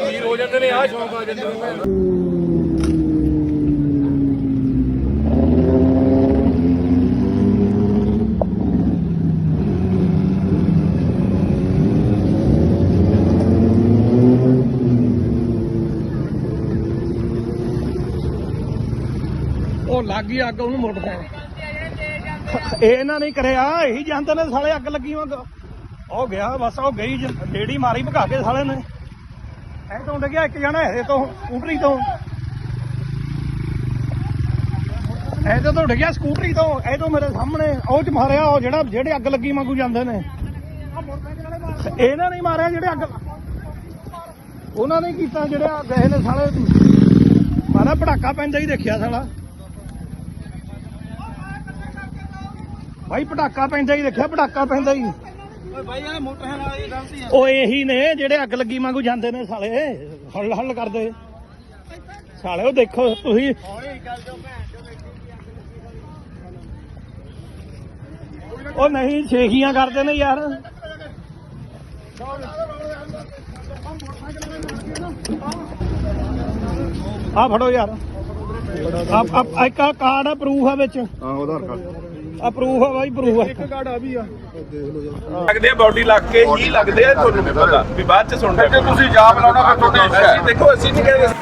ਵੀਰ ਹੋ ਜਾਂਦੇ ਨੇ ਆ ਸ਼ੌਂਕ ਆ ਜਾਂਦੇ ਨੇ ਉਹ ਲੱਗ ਗਈ ਅੱਗ, ਉਹਨੂੰ ਮੋਟਰਸਾਈਕਲ ਇਹ ਇਹਨਾਂ ਨੇ ਕਰਿਆ ਇਹੀ ਜਾਂਦੇ ਨੇ ਸਾਲੇ ਅੱਗ ਲੱਗੀ ਵਾਂ ਉਹ ਗਿਆ, ਬਸ ਉਹ ਗਈ ਡੇੜੀ ਮਾਰੀ ਭਗਾ ਕੇ ਸਾਲੇ ਨੇ। ਐ ਤੋਂ ਡਿੱਗਿਆ ਇੱਕ ਜਣਾ, ਇਹ ਤੋਂ ਸਕੂਟਰੀ ਤੋਂ। ਐ ਤੋਂ ਡਿੱਗਿਆ ਸਕੂਟਰੀ ਤੋਂ ਐ ਤੋਂ ਮੇਰੇ ਸਾਹਮਣੇ, ਉਹ ਚ ਮਾਰਿਆ, ਉਹ ਜਿਹੜਾ, ਜਿਹੜੇ ਅੱਗ ਲੱਗੀ ਵਾਂਗੂ ਜਾਂਦੇ ਨੇ। ਇਹਨਾਂ ਨੇ ਮਾਰਿਆ ਜਿਹੜੇ ਅੱਗ ਉਹਨਾਂ ਨੇ ਕੀਤਾ ਜਿਹੜਾ, ਗਏ ਨੇ ਸਾਲੇ। ਮਾਰਾ ਪਟਾਕਾ ਪੈਂਦਾ ਹੀ ਦੇਖਿਆ ਸਾਲਾ। ਭਾਈ ਪਟਾਕਾ ਪੈਂਦਾ ਹੀ ਦੇਖਿਆ ਪਟਾਕਾ ਪੈਂਦਾ ਹੀ। ਓਏ ਗਲਤੀ ਆ। ਇਹੀ ਨੇ ਜਿਹੜੇ ਅੱਗ ਲੱਗੀ ਵਾਂਗੂ ਜਾਂਦੇ ਨੇ ਸਾਲੇ ਹੱਲ ਹੱਲ ਕਰਦੇ। ਸਾਲੇ ਉਹ ਦੇਖੋ ਤੁਸੀਂ। ਹੌਲੀ ਭੈਣ ਉਹ ਨਹੀਂ ਛੇਖੀਆਂ ਕਰਦੇ ਨੇ ਯਾਰ। ਆ ਫੜੋ ਯਾਰ। ਆ ਆ ਇੱਕ ਕਾਰਡ ਆ ਪ੍ਰੂਫ ਆ ਵਿੱਚ। ਹਾਂ ਆਧਾਰ ਕਾਰਡ ਆ ਪ੍ਰੂਫ ਆ ਬਾਈ ਪ੍ਰੂਫ ਆ। ਕਾਰਡ ਆ ਵੀ ਆ। ਲੱਗਦੇ ਆ ਬਾਡੀ ਲੱਗ ਕੇ ਹੀ ਲੱਗਦੇ ਆ ਤੁਹਾਨੂੰ ਨਹੀਂ ਪਤਾ। ਵੀ ਬਾਅਦ ਚ ਸੁਣਦੇ ਜੇ ਤੁਸੀਂ ਜਾ ਬੁਲਾਉਣਾ ਫਿਰ ਤੁਹਾਡੇ ਇੱਛਾ ਹੈ। ਅਸੀਂ ਦੇਖੋ ਅਸੀਂ ਨਹੀਂ ਕਹਿੰਦੇ।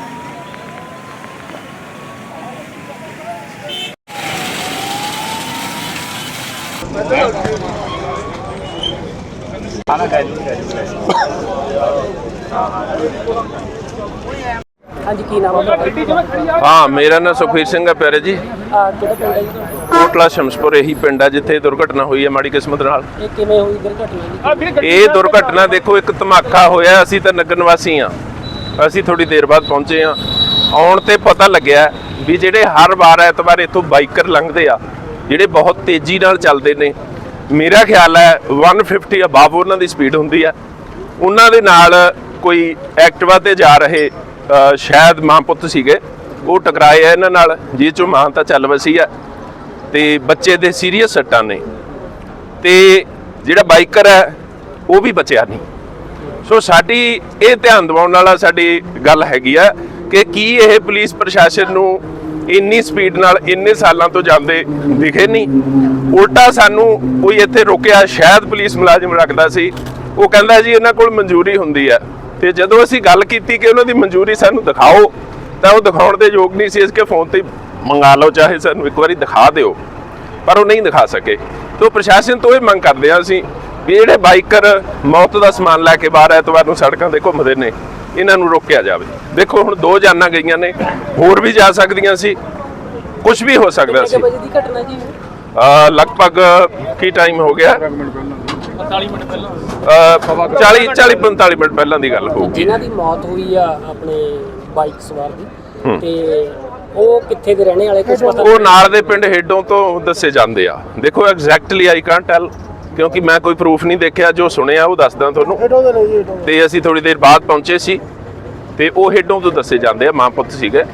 ਹਾਂਜੀ ਕੀ ਨਾਮ ਹੈ ਤੁਹਾਡਾ? ਹਾਂ ਮੇਰਾ ਨਾਮ ਸੁਖਵੀਰ ਸਿੰਘ ਹੈ ਪਿਆਰੇ ਜੀ। ਆ ਕਿਹੜਾ ਪਿੰਡ ਹੈ ਜੀ ਤੁਹਾਡਾ? ਕੋਟਲਾ ਸ਼ਮਸਪੁਰ ਇਹੀ ਪਿੰਡ ਆ ਜਿੱਥੇ ਦੁਰਘਟਨਾ ਹੋਈ ਹੈ ਮਾੜੀ ਕਿਸਮਤ ਨਾਲ। ਇਹ ਕਿਵੇਂ ਹੋਈ ਦੁਰਘਟਨਾ ਜੀ? ਇਹ ਦੁਰਘਟਨਾ ਦੇਖੋ ਇੱਕ ਧਮਾਕਾ ਹੋਇਆ ਅਸੀਂ ਤਾਂ ਨਗਰ ਨਿਵਾਸੀ ਆ। ਅਸੀਂ ਥੋੜੀ ਦੇਰ ਬਾਅਦ ਪਹੁੰਚੇ ਆ। ਆਉਣ ਤੇ ਪਤਾ ਲੱਗਿਆ ਵੀ ਜਿਹੜੇ ਹਰ ਵਾਰ ਐਤਵਾਰ ਇੱਥੋਂ ਬਾਈਕਰ ਲੰਘਦੇ ਆ ਜਿਹੜੇ ਬਹੁਤ ਤੇਜ਼ੀ ਨਾਲ ਚੱਲਦੇ ਨੇ। ਮੇਰਾ ਖਿਆਲ ਹੈ 150 ਅਬਾਵ ਉਹਨਾਂ ਦੀ ਸਪੀਡ ਹੁੰਦੀ ਆ। ਉਹਨਾਂ ਦੇ ਨਾਲ ਕੋਈ ਐਕਟਿਵਾ ਤੇ ਜਾ ਰਹੇ ਸ਼ਾਇਦ ਮਾਂ ਪੁੱਤ ਸੀਗੇ। ਉਹ ਟਕਰਾਏ ਆ ਇਹਨਾਂ ਨਾਲ। ਜਿਹ ਚੋਂ ਮਾਂ ਤਾਂ ਚੱਲ ਵਸੀ ਆ। ਤੇ ਬੱਚੇ ਦੇ ਸੀਰੀਅਸ ਸੱਟਾਂ ਨੇ। ਤੇ ਜਿਹੜਾ ਬਾਈਕਰ ਹੈ, ਉਹ ਵੀ ਬਚਿਆ ਨਹੀਂ। ਸੋ ਸਾਡੀ ਇਹ ਧਿਆਨ ਦਿਵਾਉਣ ਵਾਲਾ ਸਾਡੀ ਗੱਲ ਹੈਗੀ ਆ ਕਿ ਕੀ ਇਹ ਪੁਲਿਸ ਪ੍ਰਸ਼ਾਸਨ ਨੂੰ ਇੰਨੀ ਸਪੀਡ ਨਾਲ ਇੰਨੇ ਸਾਲਾਂ ਤੋਂ ਜਾਂਦੇ ਦਿਖੇ ਨਹੀਂ। ਉਲਟਾ ਸਾਨੂੰ ਕੋਈ ਇੱਥੇ ਰੋਕਿਆ, ਸ਼ਾਇਦ ਪੁਲਿਸ ਮੁਲਾਜ਼ਮ ਰੱਖਦਾ ਸੀ। ਉਹ ਕਹਿੰਦਾ ਜੀ, ਇਹਨਾਂ ਕੋਲ ਮਨਜ਼ੂਰੀ ਹੁੰਦੀ ਹੈ ਤੇ ਜਦੋਂ ਅਸੀਂ ਗੱਲ ਕੀਤੀ ਕਿ ਉਹਨਾਂ ਦੀ ਮਨਜ਼ੂਰੀ ਸਾਨੂੰ ਦਿਖਾਓ ਤਾਂ ਉਹ ਦਿਖਾਉਣ ਦੇ ਯੋਗ ਨਹੀਂ ਸੀ ਇਸ ਕੇ ਫੋਨ ਤੇ ਮੰਗਾ ਲਓ ਚਾਹੇ ਸਾਨੂੰ ਇੱਕ ਵਾਰੀ ਦਿਖਾ ਦਿਓ ਪਰ ਉਹ ਨਹੀਂ ਦਿਖਾ ਸਕੇ। ਤੋਂ ਪ੍ਰਸ਼ਾਸਨ ਤੋਂ ਇਹ ਮੰਗ ਕਰਦੇ ਹਾਂ ਅਸੀਂ ਵੀ ਜਿਹੜੇ ਬਾਈਕਰ ਮੌਤ ਦਾ ਸਮਾਨ ਲੈ ਕੇ ਬਾਹਰ ਐਤਵਾਰ ਨੂੰ ਸੜਕਾਂ ਤੇ ਘੁੰਮਦੇ ਨੇ ਇਹਨਾਂ ਨੂੰ ਰੋਕਿਆ ਜਾਵੇ। ਦੇਖੋ ਹੁਣ ਦੋ ਜਾਨਾਂ ਗਈਆਂ ਨੇ ਹੋਰ ਵੀ ਜਾ ਸਕਦੀਆਂ ਸੀ ਕੁਝ ਵੀ ਹੋ ਸਕਦਾ ਸੀ। ਲਗਭਗ ਕੀ ਟਾਈਮ ਹੋ ਗਿਆ? 45 ਮਿੰਟ ਪਹਿਲਾਂ। 40 40 45 ਮਿੰਟ ਪਹਿਲਾਂ ਦੀ ਗੱਲ ਹੋਊਗੀ। ਜਿਨ੍ਹਾਂ ਦੀ ਮੌਤ ਹੋਈ ਆ ਆਪਣੇ ਬਾਈਕ ਸਵਾਰ ਦੀ ਤੇ ਉਹ ਕਿੱਥੇ ਦੇ ਰਹਿਣੇ ਵਾਲੇ ਕੁਝ ਪਤਾ ਉਹ ਨਾਲ ਦੇ ਪਿੰਡ ਹੇਡੋਂ ਤੋਂ ਦੱਸੇ ਜਾਂਦੇ ਆ। ਦੇਖੋ ਐਗਜ਼ੈਕਟਲੀ ਆਈ ਕੈਨਟ ਟੈਲ ਕਿਉਂਕਿ ਮੈਂ ਕੋਈ ਪ੍ਰੂਫ ਨਹੀਂ ਦੇਖਿਆ ਜੋ ਸੁਣਿਆ ਉਹ ਦੱਸਦਾ ਤੁਹਾਨੂੰ। ਤੇ ਅਸੀਂ ਥੋੜੀ ਦੇਰ ਬਾਅਦ ਪਹੁੰਚੇ ਸੀ ਤੇ ਉਹ ਹੇਡੋਂ ਤੋਂ ਦੱਸੇ ਜਾਂਦੇ ਆ ਮਾਂ ਪੁੱਤ ਸੀਗੇ।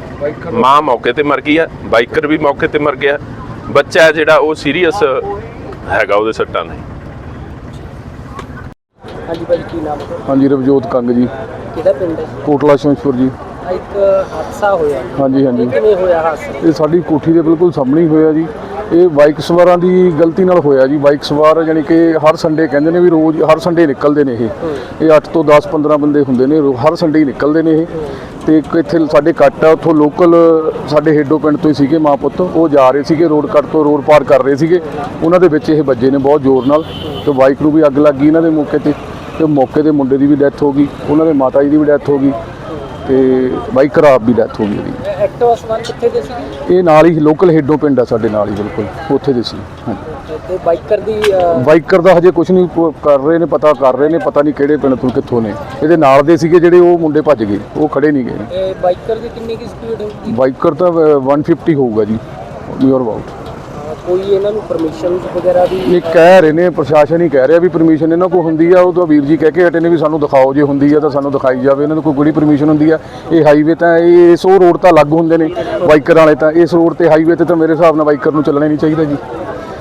ਮਾਂ ਮੌਕੇ ਤੇ ਮਰ ਗਈ ਆ ਬਾਈਕਰ ਵੀ ਮੌਕੇ ਤੇ ਮਰ ਗਿਆ। ਬੱਚਾ ਹੈ ਜਿਹੜਾ ਉਹ ਸੀਰੀਅਸ ਹੈਗਾ ਉਹਦੇ ਸੱਟਾਂ ਨੇ। ਹਾਂਜੀ ਭਾਈ ਕੀ ਨਾਮ ਹੈ? ਹਾਂਜੀ ਰਵਜੋਤ ਕੰਗ ਜੀ। ਕਿਹੜਾ ਪਿੰਡ ਹੈ? ਕੋਟਲਾ ਸ਼ਮਸ਼ਪੁਰ ਜੀ। ਇੱਕ ਹਾਦਸਾ ਹੋਇਆ। ਹਾਂਜੀ ਹਾਂਜੀ। ਇਹ ਕਿਵੇਂ ਹੋਇਆ ਹਾਦਸਾ? ਇਹ ਸਾਡੀ ਕੋਠੀ ਦੇ ਬਿਲਕੁਲ ਸਾਹਮਣੇ ਹੀ ਹੋਇਆ ਜੀ। ਇਹ ਬਾਈਕ ਸਵਾਰਾਂ ਦੀ ਗਲਤੀ ਨਾਲ ਹੋਇਆ ਜੀ। ਬਾਈਕ ਸਵਾਰ ਯਾਨੀ ਕਿ ਹਰ ਸੰਡੇ ਕਹਿੰਦੇ ਨੇ ਵੀ ਰੋਜ਼ ਹਰ ਸੰਡੇ ਨਿਕਲਦੇ ਨੇ ਇਹ। ਇਹ 8 ਤੋਂ 10 15 ਬੰਦੇ ਹੁੰਦੇ ਨੇ ਰੋ- ਹਰ ਸੰਡੇ ਹੀ ਨਿਕਲਦੇ ਨੇ ਇਹ। ਤੇ ਇੱਕ ਇੱਥੇ ਸਾਡੇ ਕੱਟ ਆ ਉੱਥੋਂ ਲੋਕਲ ਸਾਡੇ ਹੇਡੋ ਪਿੰਡ ਤੋਂ ਹੀ ਸੀਗੇ ਮਾਂ ਪੁੱਤ। ਉਹ ਜਾ ਰਹੇ ਸੀਗੇ ਰੋਡ ਕੱਟ ਤੋਂ ਰੋਡ ਪਾਰ ਕਰ ਰਹੇ ਸੀਗੇ। ਉਹਨਾਂ ਦੇ ਵਿੱਚ ਇਹ ਵੱਜੇ ਨੇ ਬਹੁਤ ਜ਼ੋਰ ਨਾਲ। ਤੇ ਬਾਈਕ ਨੂੰ ਵੀ ਅੱਗ ਲੱਗ ਗਈ ਇਹਨਾਂ ਦੇ ਮੌਕੇ ਤੇ। ਤੇ ਮੌਕੇ ਦੇ ਮੁੰਡੇ ਦੀ ਵੀ ਡੈਥ ਹੋ ਗਈ ਉਹਨਾਂ ਦੇ ਮਾਤਾ ਜੀ ਦੀ ਵੀ ਡੈਥ ਹੋ ਗਈ ਤੇ ਬਾਈਕ ਖਰਾਬ ਵੀ ਡੈਥ ਹੋ ਗਈ ਉਹਦੀ। ਐਕਟਿਵਾ ਸਵਾਰ ਕਿੱਥੇ ਦੇ ਸੀਗੇ? ਇਹ ਨਾਲ ਹੀ ਲੋਕਲ ਹੇਡੋ ਪਿੰਡ ਆ ਸਾਡੇ ਨਾਲ ਹੀ ਬਿਲਕੁਲ ਉੱਥੇ ਦੇ ਸੀ ਹਾਂਜੀ। ਤੇ ਬਾਈਕਰ ਦੀ ਬਾਈਕਰ ਦਾ ਹਜੇ ਕੁਝ ਨਹੀਂ ਕਰ ਰਹੇ ਨੇ ਪਤਾ ਕਰ ਰਹੇ ਨੇ ਪਤਾ ਨਹੀਂ ਕਿਹੜੇ ਪਿੰਡ ਤੋਂ ਕਿੱਥੋਂ ਨੇ। ਇਹਦੇ ਨਾਲ ਦੇ ਸੀਗੇ ਜਿਹੜੇ ਉਹ ਮੁੰਡੇ ਭੱਜ ਗਏ ਉਹ ਖੜੇ ਨਹੀਂ ਗਏ। ਬਾਈਕਰ ਦੀ ਕਿੰਨੀ ਕੀ ਸਪੀਡ ਹੋਊਗੀ? ਬਾਈਕਰ ਤਾਂ ਅ, 150 ਹੋਊਗਾ ਜੀ ਨੀਅਰ ਅਬਾਊਟ ਕੋਈ ਇਹਨਾਂ ਨੂੰ ਪਰਮਿਸ਼ਨ ਵਗੈਰਾ ਵੀ ਇਹ ਕਹਿ ਰਹੇ ਨੇ ਪ੍ਰਸ਼ਾਸਨ ਹੀ ਕਹਿ ਰਿਹਾ ਵੀ ਪਰਮਿਸ਼ਨ ਇਹਨਾਂ ਕੋਲ ਹੁੰਦੀ ਆ ਉਹ ਤਾਂ ਵੀਰ ਜੀ ਕਹਿ ਕੇ ਹਟੇ ਨੇ ਵੀ ਸਾਨੂੰ ਦਿਖਾਓ ਜੇ ਹੁੰਦੀ ਆ ਤਾਂ ਸਾਨੂੰ ਦਿਖਾਈ ਜਾਵੇ ਇਹਨਾਂ ਨੂੰ ਕੋਈ ਕਿਹੜੀ ਪਰਮਿਸ਼ਨ ਹੁੰਦੀ ਆ? ਇਹ ਹਾਈਵੇ ਤਾਂ ਇਹ ਇਸ ਰੋਡ ਤਾਂ ਅਲੱਗ ਹੁੰਦੇ ਨੇ ਬਾਈਕਰ ਵਾਲੇ ਤਾਂ ਇਸ ਰੋਡ ਤੇ ਹਾਈਵੇ ਤੇ ਤਾਂ ਮੇਰੇ ਹਿਸਾਬ ਨਾਲ ਬਾਈਕਰ ਨੂੰ ਚੱਲਣਾ ਨਹੀਂ ਚਾਹੀਦਾ ਜੀ।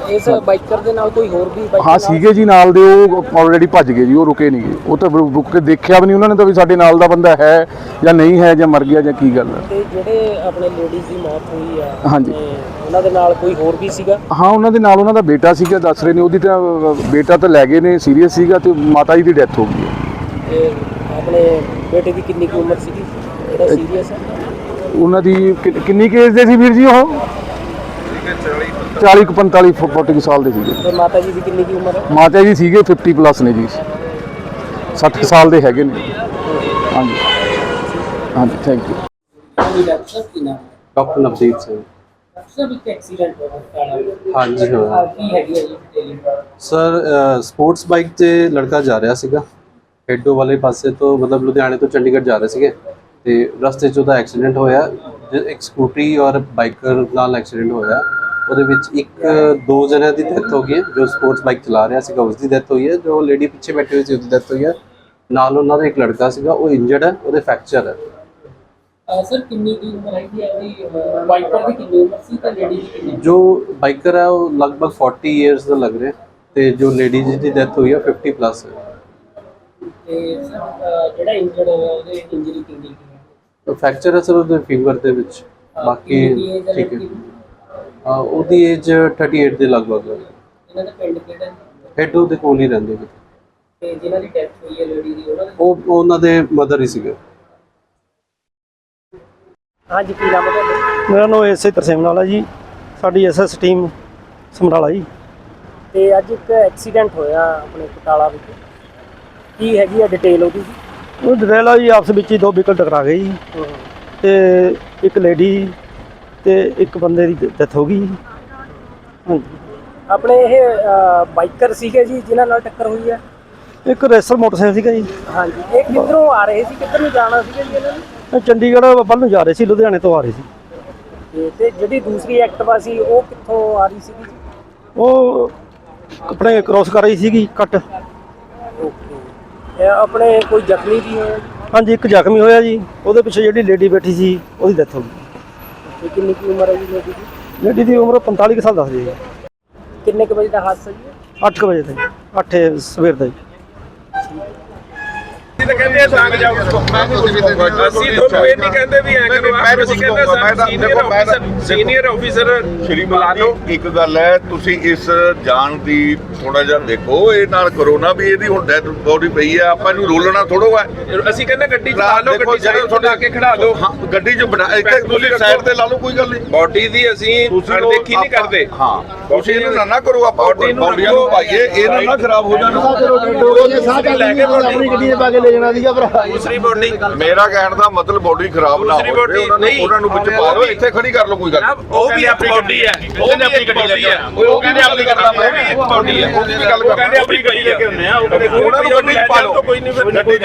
ਇਸ ਬਾਈਕਰ ਦੇ ਨਾਲ ਕੋਈ ਹੋਰ ਵੀ ਹਾਂ ਸੀਗੇ ਜੀ ਨਾਲ ਦੇ ਉਹ ਆਲਰੇਡੀ ਭੱਜ ਗਏ ਜੀ ਉਹ ਰੁਕੇ ਨਹੀਂ ਉਹ ਤਾਂ ਰੁਕ ਕੇ ਦੇਖਿਆ ਵੀ ਨਹੀਂ ਉਹਨਾਂ ਨੇ ਤਾਂ ਵੀ ਸਾਡੇ ਨਾਲ ਦਾ ਬੰਦਾ ਹੈ ਜਾਂ ਨਹੀਂ ਹੈ ਜਾਂ ਮਰ ਗਿਆ ਜਾਂ ਕੀ ਗੱਲ ਹੈ ਤੇ ਜਿਹੜੇ ਆਪਣੇ ਲੇਡੀਜ਼ ਦੀ ਮੌਤ ਹੋਈ ਆ ਹਾਂਜੀ। ਉਹਨਾਂ ਦੇ ਨਾਲ ਕੋਈ ਹੋਰ ਵੀ ਸੀਗਾ? ਹਾਂ ਉਹਨਾਂ ਦੇ ਨਾਲ ਉਹਨਾਂ ਦਾ ਬੇਟਾ ਸੀਗਾ ਦੱਸ ਰਹੇ ਨੇ। ਉਹਦੀ ਤਾਂ ਬੇਟਾ ਤਾਂ ਲੈ ਗਏ ਨੇ ਸੀਰੀਅਸ ਸੀਗਾ ਤੇ ਮਾਤਾ ਜੀ ਦੀ ਡੈਥ ਹੋ ਗਈ ਹੈ। ਤੇ ਆਪਣੇ ਬੇਟੇ ਦੀ ਕਿੰਨੀ ਕੁ ਉਮਰ ਸੀਗੀ? ਜਿਹੜਾ ਸੀਰੀਅਸ ਹੈ? ਉਹਨਾਂ ਦੀ ਕਿ- ਕਿੰਨੀ ਕੇਸ ਦੇ ਸੀ ਵੀਰ ਜੀ ਉਹ? 40 ਕੁ 45 ਫੁ- 40 ਕੁ ਸਾਲ ਦੇ ਸੀਗੇ। ਤੇ ਮਾਤਾ ਜੀ ਦੀ ਕਿੰਨੀ ਕੁ ਉਮਰ ਹੈ? ਮਾਤਾ ਜੀ ਸੀਗੇ 50 ਪਲੱਸ ਨੇ ਜੀ। 60 ਸਾਲ ਦੇ ਹੈਗੇ ਨੇ। ਹਾਂਜੀ। ਹਾਂਜੀ thank you doctor Singh. Doctor ਸਾਹਿਬ ਇੱਕ ਐਕਸੀਡੈਂਟ ਹੋਇਆ ਕਾਲਾ ਹਾਂਜੀ ਆ ਹਾਂ ਕੀ ਹੈਗੀ ਹੈ ਜੀ ਡਿਟੇਲ ਸਰ ਸਪੋਰਟਸ ਬਾਈਕ ਤੇ ਲੜਕਾ ਜਾ ਰਿਹਾ ਸੀਗਾ। ਹੈਡੋ ਵਾਲੇ ਪਾਸੇ ਤੋਂ ਮਤਲਬ ਲੁਧਿਆਣੇ ਤੋਂ ਚੰਡੀਗੜ੍ਹ ਜਾ ਰਹੇ ਸੀਗੇ। ਤੇ ਰਸਤੇ 'ਚ ਉਹਦਾ ਐਕਸੀਡੈਂਟ ਹੋਇਆ। ਜ- ਇੱਕ ਸਕੂਟਰੀ ਔਰ ਬਾਈਕਰ ਨਾਲ ਐਕਸੀਡੈਂਟ ਹੋਇਆ। ਉਹਦੇ ਵਿੱਚ ਇੱਕ ਦੋ ਜਣਿਆਂ ਦੀ ਡੈਥ ਹੋ ਗਈ ਹੈ ਜੋ ਸਪੋਰਟਸ ਬਾਈਕ ਚਲਾ ਰਿਹਾ ਸੀਗਾ ਉਸ ਦੀ ਡੈਥ ਹੋਈ ਹੈ। ਜੋ ਲੇਡੀ ਪਿੱਛੇ ਬੈਠੀ ਹੋਈ ਸੀ ਉਹਦੀ ਡੈਥ ਹੋਈ ਹੈ। ਨਾਲ ਉਹਨਾਂ ਦਾ ਇੱਕ ਲੜਕਾ ਸੀਗਾ ਉਹ ਇੰਜਰਡ ਹੈ ਉਹਦੇ ਫ੍ਰੈਕਚਰ ਹੈ। ਸਰ ਕਿੰਨੀ ਕੀ ਉਮਰ ਹੈਗੀ ਹੈ ਜੀ ਬਾਈਕਰ ਦੀ ਕਿੰਨੀ ਉਮਰ ਸੀ ਤੇ ਲੇਡੀ ਦੀ ਕਿੰਨੀ? ਜੋ ਬਾਈਕਰ ਹੈ ਉਹ ਲਗਭਗ 40 ਇਅਰਸ ਦਾ ਲੱਗ ਰਿਹਾ। ਤੇ ਜੋ ਲੇਡੀ ਦੀ ਡੈਥ ਹੋਈ ਹੈ 50 ਪਲੱਸ ਹੈ। ਤੇ ਸਰ ਜਿਹੜਾ ਇੰਜਰਡ ਹੋਇਆ ਉਹਦੇ ਇੰਜਰੀ ਕਿੰਨੀ ਕੀ ਹੈ? ਫ੍ਰੈਕਚਰ ਹੈ ਸਰ ਉਹਦੇ ਫਿੰਗਰ ਦੇ ਵਿੱਚ। ਬਾਕੀ ਠੀਕ ਹੈ। ਉਹਦੀ ਏਜ 38 ਦੇ ਲਗਭਗ ਹੈ। ਇਹਨਾਂ ਦਾ ਪਿੰਡ ਕਿਹੜਾ ਹੈ? ਹੈਡ ਉਹਦੇ ਕੋਲ ਹੀ ਰਹਿੰਦੇ ਨੇ। ਤੇ ਜਿਨ੍ਹਾਂ ਦੀ ਡੈਥ ਹੋਈ ਹੈ ਲੇਡੀ ਦੀ ਉਹਨਾਂ ਉਹ ਉਹਨਾਂ ਦੇ ਮਦਰ ਹੀ ਸੀਗੇ। ਹਾਂਜੀ ਕੀ ਨਾਮ ਹੈ ਤੁਹਾਡਾ? ਮੇਰਾ ਨਾਮ ਐਸਏ ਤਰਸੇਮ ਨਾਲ ਹੈ ਜੀ। ਸਾਡੀ ਐਸਐਸ ਟੀਮ ਸਮਰਾਲਾ ਜੀ। ਤੇ ਅੱਜ ਇੱਕ ਐਕਸੀਡੈਂਟ ਹੋਇਆ ਆਪਣੇ ਕਟਾਲਾ ਵਿੱਚ। ਕੀ ਹੈਗੀ ਆ ਡਿਟੇਲ ਉਹਦੀ? ਉਹ ਡਰੇਲਾ ਜੀ ਆਪਸ ਵਿੱਚ ਹੀ ਦੋ ਵਹੀਕਲ ਟਕਰਾ ਗਏ ਜੀ। ਤੇ ਇੱਕ ਲੇਡੀ ਤੇ ਇੱਕ ਬੰਦੇ ਦੀ ਡੈਥ ਹੋ ਗਈ ਜੀ। ਹਾਂਜੀ। ਆਪਣੇ ਇਹ ਬਾਈਕਰ ਸੀਗੇ ਜੀ ਜਿਨ੍ਹਾਂ ਨਾਲ ਟੱਕਰ ਹੋਈ ਹੈ ਇੱਕ ਰੇਸਰ ਮੋਟਰਸਾਈਕਲ ਸੀਗਾ ਜੀ। ਹਾਂਜੀ। ਇਹ ਕਿੱਧਰੋਂ ਆ ਰਹੇ ਸੀ? ਕਿੱਧਰ ਨੂੰ ਜਾਣਾ ਸੀਗਾ ਜੀ ਇਹਨਾਂ ਨੇ? ਚੰਡੀਗੜ੍ਹ ਵੱਲ ਨੂੰ ਜਾ ਰਹੇ ਸੀ ਲੁਧਿਆਣੇ ਤੋਂ ਆ ਰਹੇ ਸੀ। ਤੇ- ਜਿਹੜੀ ਦੂਸਰੀ ਐਕਟਿਵਾ ਸੀ ਉਹ ਕਿੱਥੋਂ ਆ ਰਹੀ ਸੀਗੀ? ਜੀ ਉਹ ਆਪਣੇ ਕ੍ਰੋਸ ਕਰ ਰਹੀ ਸੀਗੀ ਕੱਟ। ਓਕੇ ਇਹ ਆਪਣੇ ਕੋਈ ਜ਼ਖਮੀ ਵੀ ਜੀ? ਹਾਂਜੀ ਇੱਕ ਜ਼ਖਮੀ ਹੋਇਆ ਜੀ। ਉਹਦੇ ਪਿੱਛੇ ਜਿਹੜੀ ਲੇਡੀ ਬੈਠੀ ਸੀ ਉਹਦੀ ਡੈਥ ਹੋ ਗਈ। ਤੇ ਕਿੰਨੀ ਕੀ ਉਮਰ ਹੈ ਜੀ ਲੇਡੀ ਦੀ? ਲੇਡੀ ਦੀ ਉਮਰ 45 ਕੁ ਸਾਲ ਦੱਸਦੀ ਹੈ ਕਿੰਨੇ ਕੁ ਵਜੇ ਦਾ ਹਾਦਸਾ ਜੀ? 8 ਵਜੇ ਤੱਕ 8 ਸਵੇਰ ਦਾ ਜੀ। ਅਸੀਂ ਤਾਂ ਕਹਿੰਦੇ ਆ ਲੰਘ ਜਾਓ। ਅਸੀਂ ਤੁਹਾਨੂੰ ਇਹ ਨਹੀਂ ਕਹਿੰਦੇ ਵੀ ਐਂ ਕਰੋ ਆਪ ਅਸੀਂ ਕਹਿੰਦੇ ਸਾਨੂੰ ਸੀਨੀਅਰ ਆਫੀਸਰ ਸੀਨੀਅਰ ਆਫੀਸਰ ਸ਼੍ਰੀਮਾਨ ਜੀ ਇੱਕ ਗੱਲ ਹੈ ਤੁਸੀਂ ਇਸ ਜਾਨ ਦੀ ਥੋੜਾ ਜਿਹਾ ਦੇਖੋ ਇਹ ਨਾਲ ਕਰੋਨਾ ਵੀ ਇਹਦੀ ਹੁਣ ਡੈਡ ਬੋਡੀ ਪਈ ਹੈ ਆਪਾਂ ਇਹਨੂੰ ਰੋਲਣਾ ਥੋੜੋ ਹੈ ਅਸੀਂ ਕਹਿੰਦੇ ਗੱਡੀ ਚਲਾ ਲਓ ਦੇਖੋ ਗੱਡੀ ਜਿਹੜੇ ਚਲਾ ਕੇ ਖੜਾ ਦਿਓ। ਹਾਂ ਗੱਡੀ 'ਚ ਬਣਾ ਇੱਥੇ ਤੁਸੀਂ ਸਾਈਡ ਤੇ ਲਾ ਲਓ ਕੋਈ ਗੱਲ ਨਹੀਂ। ਬਾਡੀ ਦੀ ਅਸੀਂ ਤੁਸੀਂ ਅਣਦੇਖੀ ਨਹੀਂ ਕਰਦੇ। ਹਾਂ ਤੁਸੀਂ ਇਹਨੂੰ ਨਾ ਨਾ ਕਰੋ ਆਪਾਂ Body ਨੂੰ ਬੋਡੀਆਂ ਨੂੰ ਰੱਖੋ। ਪਾਈਏ ਇਹ ਨਾ ਨਾ ਖਰਾਬ ਹੋ ਜਾਣ। ਲੈ ਕੇ ਆਪਣੀ ਗੱਡੀ ਦੇ ਪਾ ਕੇ ਲੈ ਜਾਣਾ ਸੀਗਾ ਭਰਾ। ਦੂਸਰੀ ਬਾਡੀ। ਮੇਰਾ ਕਹਿਣ ਦਾ ਮਤਲਬ ਬੋਡੀ ਖਰਾਬ ਨਾ ਦੂਸਰੀ ਹੋਵੇ body ਉਹਨਾਂ ਨੂੰ ਨਹੀਂ। ਉਹਨਾਂ ਨੂੰ ਵਿੱਚ ਪਾ ਲਓ ਇੱਥੇ ਖੜੀ ਕਰ ਲਓ ਕੋਈ ਗੱਲ ਨਹੀਂ। ਉਹ ਵੀ ਆਪਣੀ ਬਾਡੀ ਹੈ। ਉਹ ਵੀ ਆਪਣੀ ਗੱਡੀ ਹੈ। ਉਹ ਕਹਿੰਦੇ ਆਪਣੀ ਗੱਡੀ ਹੈ। ਉਹ ਵੀ ਉਹ ਵੀ ਗੱਲ ਉਹ ਕਹਿੰਦੇ ਆਪਣੀ ਗੱਡੀ ਲੈ ਕੇ ਹੁੰਦੇ ਆ ਉਹ ਕਹਿੰਦੇ ਉਹਨਾਂ ਨੂੰ ਗੱਡੀ 'ਚ ਪਾ ਲਓ। ਕੋਈ ਨਹੀਂ ਫਿਰ ਗੱਡੀ